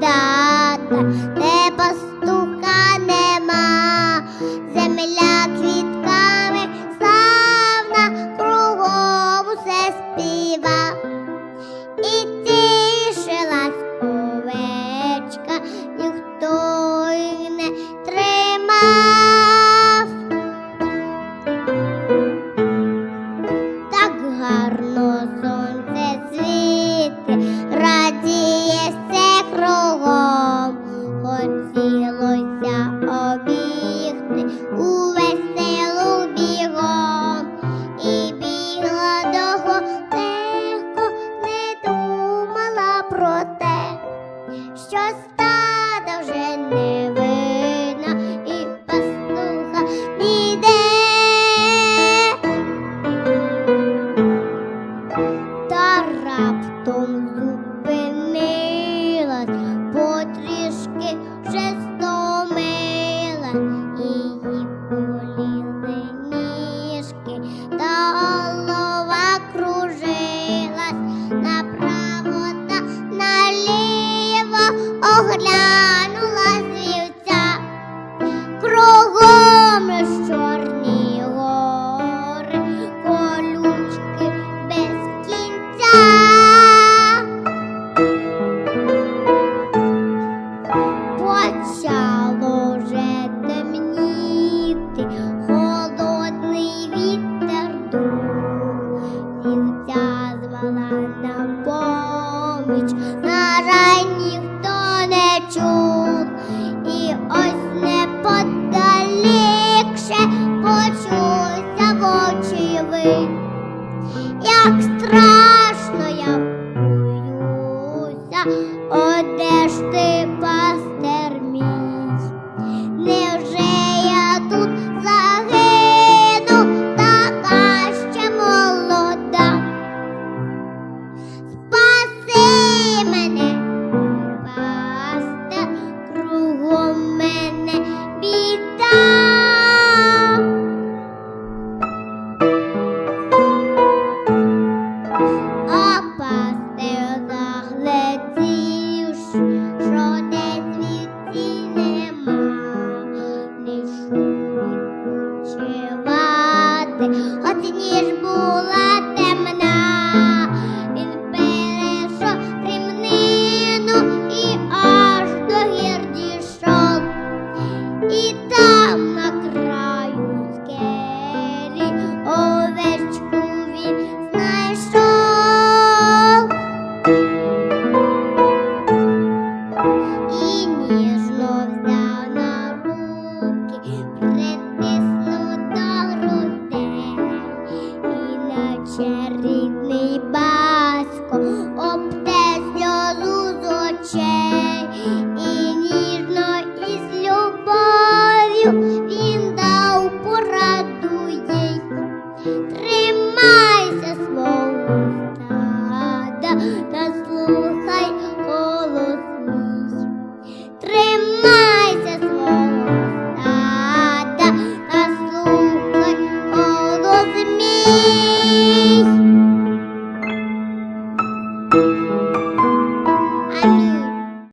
だった що стада вже не видно і пастуха ніде. Та раптом зупинилась, потрішки вже стомила, її боліли ніжки. та la уяви, як страшно я боюся, одеж ти. от ніж була. Jerry.